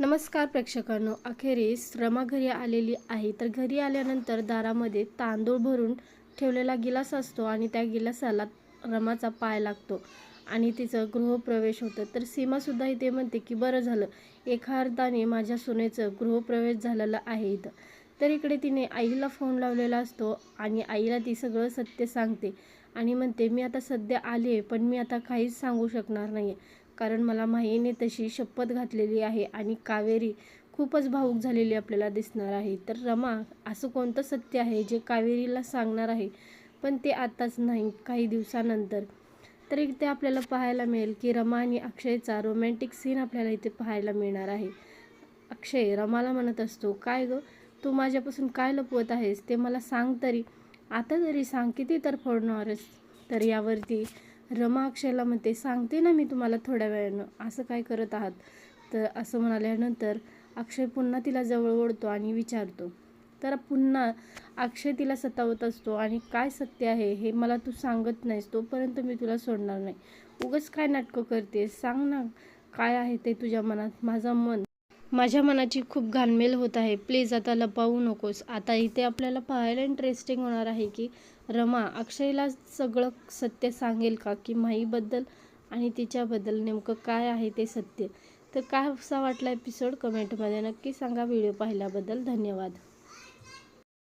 नमस्कार प्रेक्षकांनो. अखेरीस रमा घरी आलेली आहे. तर घरी आल्यानंतर दारामध्ये तांदूळ भरून ठेवलेला गिलास असतो आणि त्या गिलासाला रमाचा पाय लागतो आणि तिचं गृहप्रवेश होतं. तर सीमासुद्धा इथे म्हणते की बरं झालं. एका अर्थाने माझ्या सुनेचं गृहप्रवेश झालेलं आहे इथं. तर इकडे तिने आईला फोन लावलेला असतो आणि आईला ती सगळं सत्य सांगते. आणि म्हणते मी आता सध्या आले पण मी आता काहीच सांगू शकणार नाही कारण मला माहीने तशी शपथ घातलेली आहे आणि कावेरी खूपच भावूक झालेली आपल्याला दिसणार आहे. तर रमा असं कोणतं सत्य आहे जे कावेरीला सांगणार आहे? पण ते आताच नाही काही दिवसानंतर. तर इथे आपल्याला पाहायला मिळेल की रमा आणि अक्षयचा रोमॅन्टिक सीन आपल्याला इथे पाहायला मिळणार आहे. अक्षय रमाला म्हणत असतो काय गं? तू माझ्यापासून काय लपवत आहेस ते मला सांग तरी. आता तरी सांग किती तर फोडणारच तर यावरती. रमा अक्षयला म्हणते सांगते ना मी तुम्हाला थोड्या वेळानं असं काय करत आहात? तर असं म्हणाल्यानंतर अक्षय पुन्हा तिला जवळ ओढतो आणि विचारतो तर पुन्हा अक्षय तिला सतावत असतो आणि काय सत्य आहे हे मला तू सांगत नाहीस तोपर्यंत मी तुला सोडणार नाही. उगच काय नाटकं करतेस? सांग ना काय आहे ते तुझ्या मनात? माझं मन माझ्या मनाची खूप घालमेल होत आहे. प्लीज आता लपावू नकोस. आता इथे आपल्याला पाहायला इंटरेस्टिंग होणार आहे की रमा अक्षयला सगळं सत्य सांगेल का? की माईबद्दल आणि तिच्याबद्दल नेमकं काय आहे ते सत्य? तर काय असा वाटला एपिसोड कमेंटमध्ये नक्की सांगा. व्हिडिओ पाहिल्याबद्दल धन्यवाद.